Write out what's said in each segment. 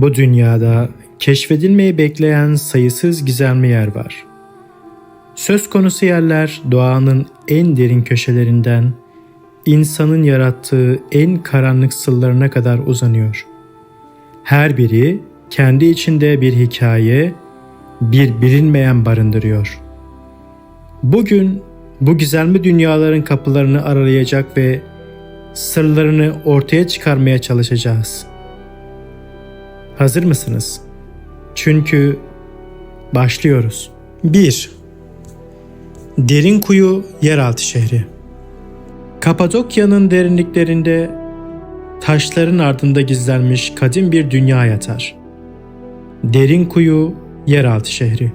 Bu dünyada keşfedilmeyi bekleyen sayısız gizemli yer var. Söz konusu yerler doğanın en derin köşelerinden insanın yarattığı en karanlık sırlarına kadar uzanıyor. Her biri kendi içinde bir hikaye, bir bilinmeyen barındırıyor. Bugün bu gizemli dünyaların kapılarını aralayacak ve sırlarını ortaya çıkarmaya çalışacağız. Hazır mısınız? Çünkü başlıyoruz. 1. Derin Kuyu Yeraltı Şehri Kapadokya'nın derinliklerinde taşların ardında gizlenmiş kadim bir dünya yatar. Derin Kuyu Yeraltı Şehri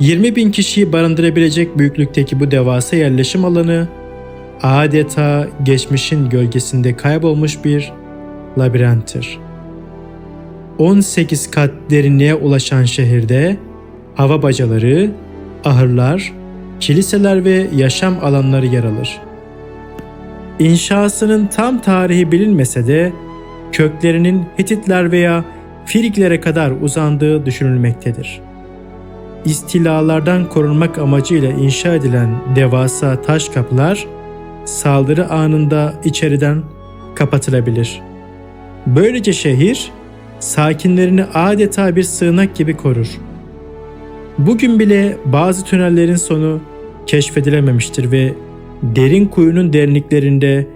20 bin kişiyi barındırabilecek büyüklükteki bu devasa yerleşim alanı adeta geçmişin gölgesinde kaybolmuş bir labirenttir. 18 kat derinliğe ulaşan şehirde hava bacaları, ahırlar, kiliseler ve yaşam alanları yer alır. İnşasının tam tarihi bilinmese de köklerinin Hititler veya Friglere kadar uzandığı düşünülmektedir. İstilalardan korunmak amacıyla inşa edilen devasa taş kapılar saldırı anında içeriden kapatılabilir. Böylece şehir sakinlerini adeta bir sığınak gibi korur. Bugün bile bazı tünellerin sonu keşfedilememiştir ve derin kuyunun derinliklerinde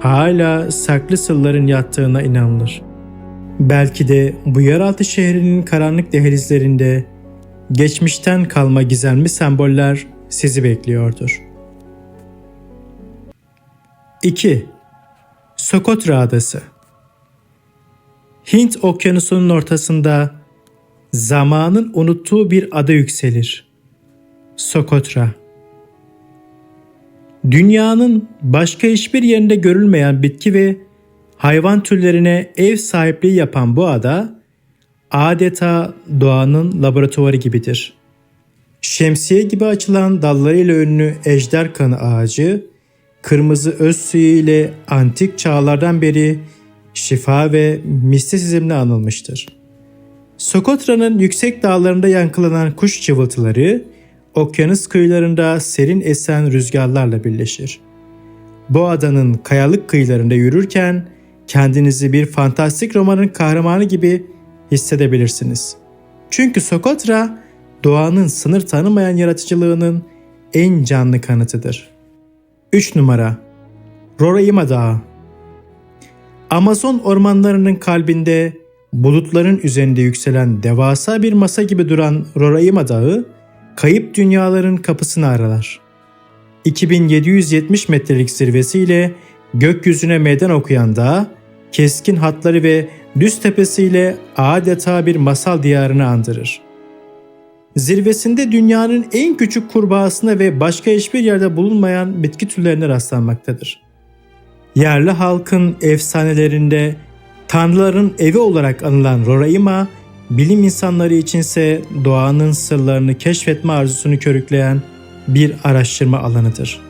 hala saklı sırların yattığına inanılır. Belki de bu yeraltı şehrinin karanlık dehlizlerinde geçmişten kalma gizemli semboller sizi bekliyordur. 2. Sokotra Adası Hint okyanusunun ortasında zamanın unuttuğu bir ada yükselir. Sokotra Dünyanın başka hiçbir yerinde görülmeyen bitki ve hayvan türlerine ev sahipliği yapan bu ada adeta doğanın laboratuvarı gibidir. Şemsiye gibi açılan dallarıyla ünlü ejder kanı ağacı, kırmızı öz suyu ile antik çağlardan beri şifa ve mistisizmle anılmıştır. Sokotra'nın yüksek dağlarında yankılanan kuş cıvıltıları, okyanus kıyılarında serin esen rüzgarlarla birleşir. Bu adanın kayalık kıyılarında yürürken kendinizi bir fantastik romanın kahramanı gibi hissedebilirsiniz. Çünkü Sokotra doğanın sınır tanımayan yaratıcılığının en canlı kanıtıdır. 3 numara Roraima Dağı Amazon ormanlarının kalbinde bulutların üzerinde yükselen devasa bir masa gibi duran Roraima Dağı, kayıp dünyaların kapısını aralar. 2770 metrelik zirvesiyle gökyüzüne meydan okuyan dağ, keskin hatları ve düz tepesiyle adeta bir masal diyarını andırır. Zirvesinde dünyanın en küçük kurbağasına ve başka hiçbir yerde bulunmayan bitki türlerine rastlanmaktadır. Yerli halkın efsanelerinde tanrıların evi olarak anılan Roraima, bilim insanları içinse doğanın sırlarını keşfetme arzusunu körükleyen bir araştırma alanıdır.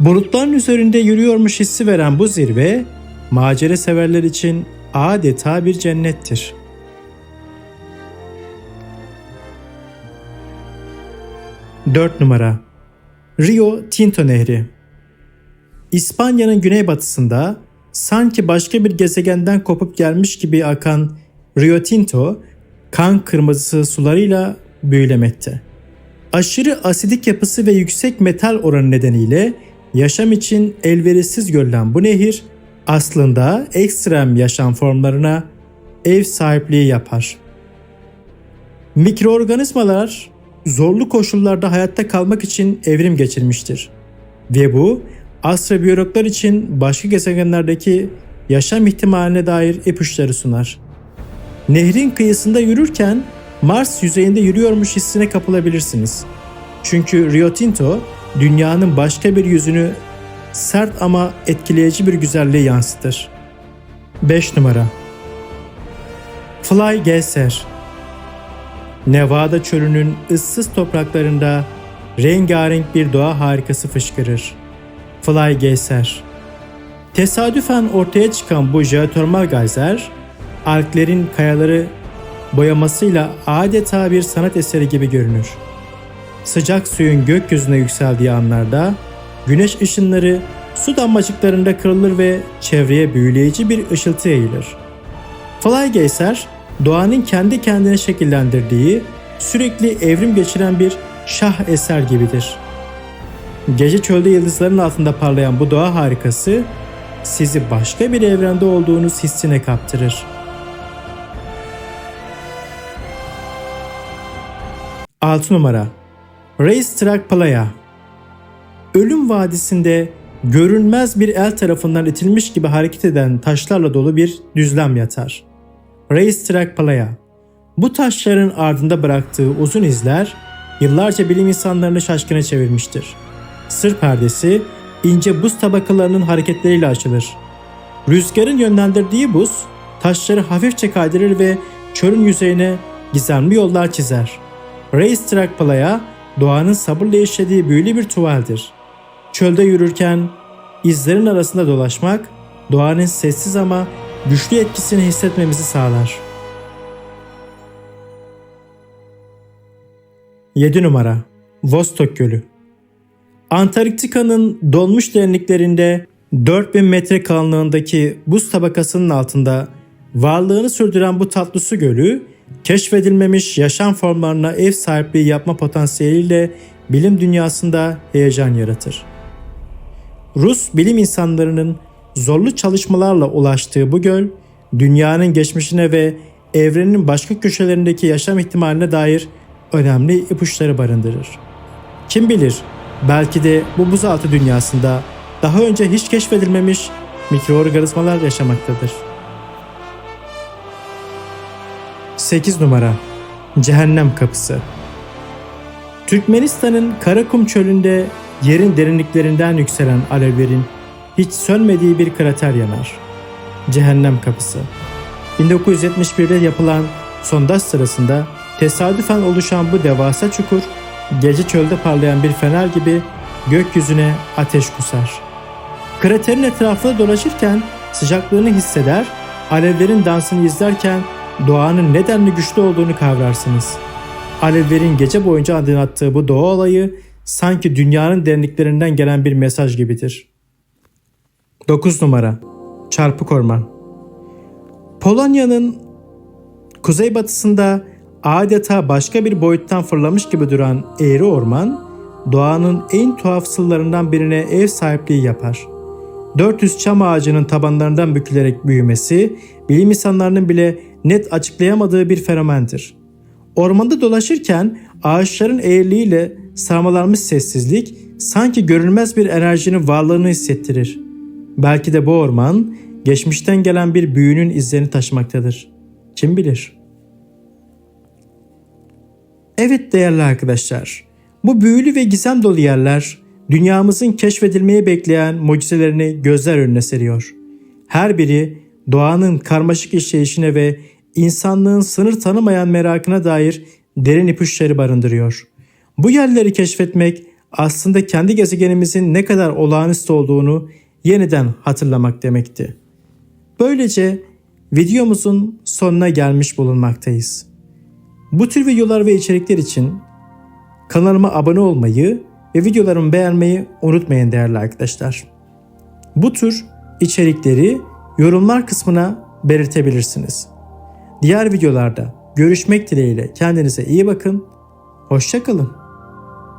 Bulutların üzerinde yürüyormuş hissi veren bu zirve, macera severler için adeta bir cennettir. Dört numara Rio Tinto Nehri İspanya'nın güneybatısında sanki başka bir gezegenden kopup gelmiş gibi akan Rio Tinto, kan kırmızısı sularıyla büyülemekte. Aşırı asidik yapısı ve yüksek metal oranı nedeniyle yaşam için elverişsiz görülen bu nehir aslında ekstrem yaşam formlarına ev sahipliği yapar. Mikroorganizmalar zorlu koşullarda hayatta kalmak için evrim geçirmiştir. Ve bu astrobiyologlar için başka gezegenlerdeki yaşam ihtimaline dair ipuçları sunar. Nehrin kıyısında yürürken Mars yüzeyinde yürüyormuş hissine kapılabilirsiniz. Çünkü Rio Tinto dünyanın başka bir yüzünü sert ama etkileyici bir güzelliği yansıtır. 5 numara Fly Geyser Nevada çölünün ıssız topraklarında rengarenk bir doğa harikası fışkırır. Fly Geyser Tesadüfen ortaya çıkan bu jeotermal geyser, Alplerin kayaları boyamasıyla adeta bir sanat eseri gibi görünür. Sıcak suyun gökyüzüne yükseldiği anlarda güneş ışınları su damlacıklarında kırılır ve çevreye büyüleyici bir ışıltı yayılır. Flygazer, doğanın kendi kendine şekillendirdiği, sürekli evrim geçiren bir şah eser gibidir. Gece çölde yıldızların altında parlayan bu doğa harikası sizi başka bir evrende olduğunuz hissine kaptırır. Altı numara Racetrack Playa Ölüm Vadisi'nde görünmez bir el tarafından itilmiş gibi hareket eden taşlarla dolu bir düzlem yatar. Racetrack Playa Bu taşların ardında bıraktığı uzun izler yıllarca bilim insanlarını şaşkına çevirmiştir. Sır perdesi ince buz tabakalarının hareketleriyle açılır. Rüzgarın yönlendirdiği buz taşları hafifçe kaydırır ve çölün yüzeyine gizemli yollar çizer. Racetrack Playa doğanın sabırla işlediği büyülü bir tuvaldir. Çölde yürürken izlerin arasında dolaşmak doğanın sessiz ama güçlü etkisini hissetmemizi sağlar. 7 numara Vostok Gölü Antarktika'nın donmuş derinliklerinde 4000 metre kalınlığındaki buz tabakasının altında varlığını sürdüren bu tatlı su gölü, keşfedilmemiş yaşam formlarına ev sahipliği yapma potansiyeliyle bilim dünyasında heyecan yaratır. Rus bilim insanlarının zorlu çalışmalarla ulaştığı bu göl, dünyanın geçmişine ve evrenin başka köşelerindeki yaşam ihtimaline dair önemli ipuçları barındırır. Kim bilir belki de bu buzaltı dünyasında daha önce hiç keşfedilmemiş mikroorganizmalar yaşamaktadır. 8 numara Cehennem Kapısı Türkmenistan'ın Karakum çölünde yerin derinliklerinden yükselen alevlerin hiç sönmediği bir krater yanar. Cehennem Kapısı 1971'de yapılan sondaj sırasında tesadüfen oluşan bu devasa çukur gece çölde parlayan bir fener gibi gökyüzüne ateş kusar. Kraterin etrafında dolaşırken sıcaklığını hisseder, alevlerin dansını izlerken doğanın nedenli güçlü olduğunu kavrarsınız. Alevlerin gece boyunca aydınlattığı bu doğa olayı sanki dünyanın derinliklerinden gelen bir mesaj gibidir. 9 numara Çarpık Orman Polonya'nın kuzeybatısında adeta başka bir boyuttan fırlamış gibi duran eğri orman, doğanın en tuhaf sıllarından birine ev sahipliği yapar. 400 çam ağacının tabanlarından bükülerek büyümesi, bilim insanlarının bile net açıklayamadığı bir fenomendir. Ormanda dolaşırken ağaçların eğriliğiyle sarmalanmış sessizlik sanki görünmez bir enerjinin varlığını hissettirir. Belki de bu orman geçmişten gelen bir büyünün izlerini taşımaktadır. Kim bilir? Evet değerli arkadaşlar, bu büyülü ve gizem dolu yerler dünyamızın keşfedilmeyi bekleyen mucizelerini gözler önüne seriyor. Her biri doğanın karmaşık işleyişine ve insanlığın sınır tanımayan merakına dair derin ipuçları barındırıyor. Bu yerleri keşfetmek aslında kendi gezegenimizin ne kadar olağanüstü olduğunu yeniden hatırlamak demekti. Böylece videomuzun sonuna gelmiş bulunmaktayız. Bu tür videolar ve içerikler için kanalıma abone olmayı ve videolarımı beğenmeyi unutmayın değerli arkadaşlar. Bu tür içerikleri yorumlar kısmına belirtebilirsiniz. Diğer videolarda görüşmek dileğiyle kendinize iyi bakın. Hoşçakalın.